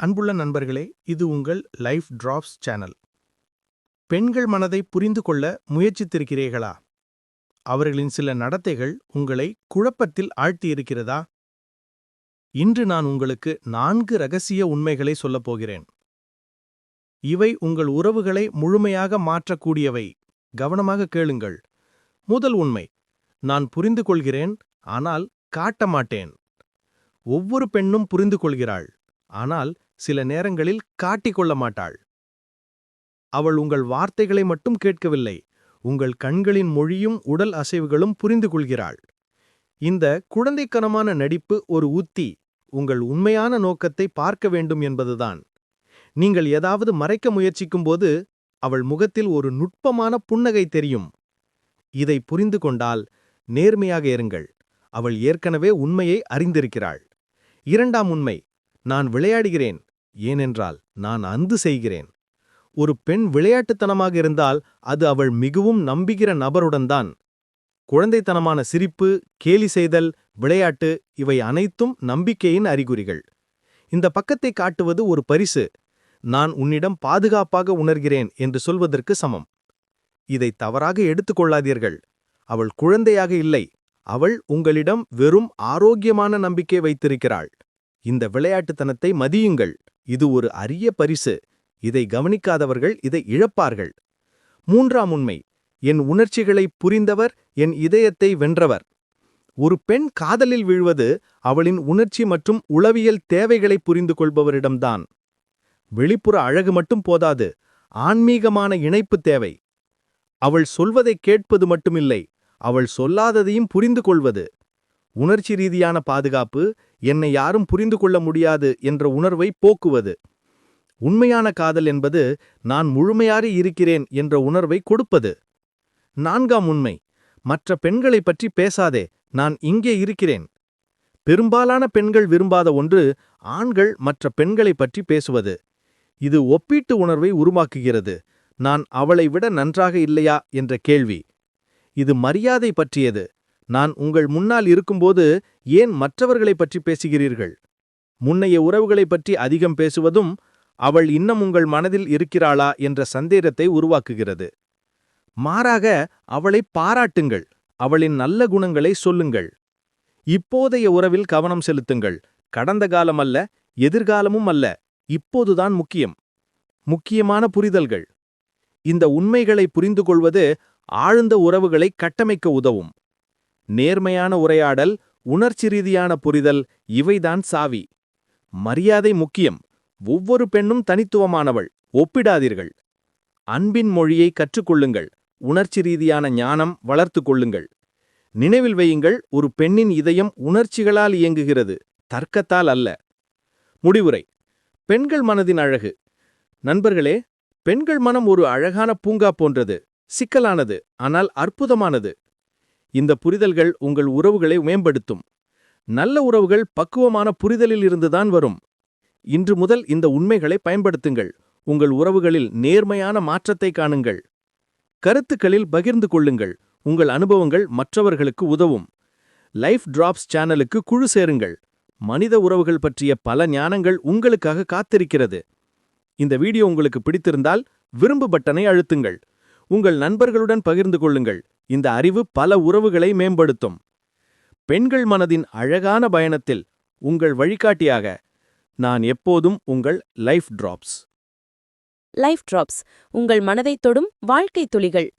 அன்புள்ள நண்பர்களே இது உங்கள் லைஃப் டிராப்ஸ் சேனல் பெண்கள் மனதை புரிந்து கொள்ள முயற்சித்திருக்கிறீர்களா? அவர்களின் சில நடத்தைகள் உங்களை குழப்பத்தில் ஆழ்த்தியிருக்கிறதா? இன்று நான் உங்களுக்கு நான்கு ரகசிய உண்மைகளை சொல்லப் போகிறேன். இவை உங்கள் உறவுகளை முழுமையாக மாற்றக்கூடியவை. கவனமாக கேளுங்கள். முதல் உண்மை நான் புரிந்து கொள்கிறேன் ஆனால் காட்ட மாட்டேன். ஒவ்வொரு பெண்ணும் புரிந்து கொள்கிறாள். ஆனால் சில நேரங்களில் காட்டிக்கொள்ள மாட்டாள். அவள் உங்கள் வார்த்தைகளை மட்டும் கேட்கவில்லை உங்கள் கண்களின் மொழியும் உடல் அசைவுகளும் புரிந்து கொள்கிறாள். இந்த குழந்தைக்கனமான நடிப்பு ஒரு உத்தி உங்கள் உண்மையான நோக்கத்தை பார்க்க வேண்டும் என்பதுதான். நீங்கள் ஏதாவது மறைக்க முயற்சிக்கும்போது அவள் முகத்தில் ஒரு நுட்பமான புன்னகை தெரியும். இதை புரிந்து கொண்டால் நேர்மையாக இருங்கள் அவள் ஏற்கனவே உண்மையை அறிந்திருக்கிறாள். இரண்டாம் உண்மை நான் விளையாடுகிறேன் ஏனென்றால் நான் அந்து செய்கிறேன். ஒரு பெண் விளையாட்டுத்தனமாக இருந்தால் அது அவள் மிகவும் நம்புகிற நபருடன்தான் குழந்தைத்தனமான சிரிப்பு கேலி செய்தல் விளையாட்டு இவை அனைத்தும் நம்பிக்கையின் அறிகுறிகள். இந்த பக்கத்தை காட்டுவது ஒரு பரிசு. நான் உன்னிடம் பாதுகாப்பாக உணர்கிறேன் என்று சொல்வதற்கு சமம். இதை தவறாக எடுத்துக்கொள்ளாதீர்கள் அவள் குழந்தையாக இல்லை. அவள் உங்களிடம் வெறும் ஆரோக்கியமான நம்பிக்கை வைத்திருக்கிறாள். இந்த விளையாட்டுத்தனத்தை மதியுங்கள். இது ஒரு அரிய பரிசு. இதை கவனிக்காதவர்கள் இதை இழப்பார்கள். மூன்றாம் உண்மை. என் உணர்ச்சிகளை புரிந்தவர் என் இதயத்தை வென்றவர். ஒரு பெண் காதலில் வீழ்வது அவளின் உணர்ச்சி மற்றும் உளவியல் தேவைகளை புரிந்து கொள்பவரிடம்தான் வெளிப்புற அழகு மட்டும் போதாது ஆன்மீகமான இணைப்பு தேவை. அவள் சொல்வதை கேட்பது மட்டுமில்லை அவள் சொல்லாததையும் புரிந்து கொள்வது உணர்ச்சி ரீதியான பாதுகாப்பு என்னை யாரும் புரிந்து கொள்ள முடியாது என்ற உணர்வை போக்குவது. உண்மையான காதல் என்பது நான் முழுமையாக இருக்கிறேன் என்ற உணர்வை கொடுப்பது. நான்காம் உண்மை மற்ற பெண்களை பற்றி பேசாதே நான் இங்கே இருக்கிறேன். பெரும்பாலான பெண்கள் விரும்பாத ஒன்று ஆண்கள் மற்ற பெண்களை பற்றி பேசுவது. இது ஒப்பீட்டு உணர்வை உருவாக்குகிறது. நான் அவளை விட நன்றாக இல்லையா? என்ற கேள்வி. இது மரியாதை பற்றியது. நான் உங்கள் முன்னால் இருக்கும்போது ஏன் மற்றவர்களைப் பற்றி பேசுகிறீர்கள்? முன்னைய உறவுகளைப் பற்றி அதிகம் பேசுவதும் அவள் இன்னும் உங்கள் மனதில் இருக்கிறாளா என்ற சந்தேகத்தை உருவாக்குகிறது. மாறாக அவளை பாராட்டுங்கள் அவளின் நல்ல குணங்களை சொல்லுங்கள். இப்போதைய உறவில் கவனம் செலுத்துங்கள் கடந்த காலம் அல்ல எதிர்காலமும் அல்ல இப்போதுதான் முக்கியம். முக்கியமான புரிதல்கள். இந்த உண்மைகளை புரிந்து கொள்வது ஆழ்ந்த உறவுகளை கட்டமைக்க உதவும். நேர்மையான உரையாடல் உணர்ச்சி ரீதியான புரிதல் இவைதான் சாவி. மரியாதை முக்கியம். ஒவ்வொரு பெண்ணும் தனித்துவமானவள் ஒப்பிடாதீர்கள். அன்பின் மொழியை கற்றுக்கொள்ளுங்கள். உணர்ச்சி ரீதியான ஞானம் வளர்த்து கொள்ளுங்கள். நினைவில் வையுங்கள் ஒரு பெண்ணின் இதயம் உணர்ச்சிகளால் இயங்குகிறது தர்க்கத்தால் அல்ல. முடிவுரை. பெண்கள் மனதின் அழகு. நண்பர்களே பெண்கள் மனம் ஒரு அழகான பூங்கா போன்றது. சிக்கலானது ஆனால் அற்புதமானது. இந்த புரிதல்கள் உங்கள் உறவுகளை மேம்படுத்தும். நல்ல உறவுகள் பக்குவமான புரிதலில் இருந்துதான் வரும். இன்று முதல் இந்த உண்மைகளை பயன்படுத்துங்கள். உங்கள் உறவுகளில் நேர்மையான மாற்றத்தை காணுங்கள். கருத்துக்களில் பகிர்ந்து கொள்ளுங்கள். உங்கள் அனுபவங்கள் மற்றவர்களுக்கு உதவும். லைஃப் டிராப்ஸ் சேனலுக்கு குழு சேருங்கள். மனித உறவுகள் பற்றிய பல ஞானங்கள் உங்களுக்காக காத்திருக்கிறது. இந்த வீடியோ உங்களுக்கு பிடித்திருந்தால் விரும்பு பட்டனை அழுத்துங்கள். உங்கள் நண்பர்களுடன் பகிர்ந்து கொள்ளுங்கள். இந்த அறிவு பல உறவுகளை மேம்படுத்தும். பெண்கள் மனதின் அழகான பயணத்தில் உங்கள் வழிகாட்டியாக நான் எப்போதும் உங்கள் லைஃப் டிராப்ஸ். லைஃப் டிராப்ஸ் உங்கள் மனதைத் தொடும் வாழ்க்கை துளிகள்.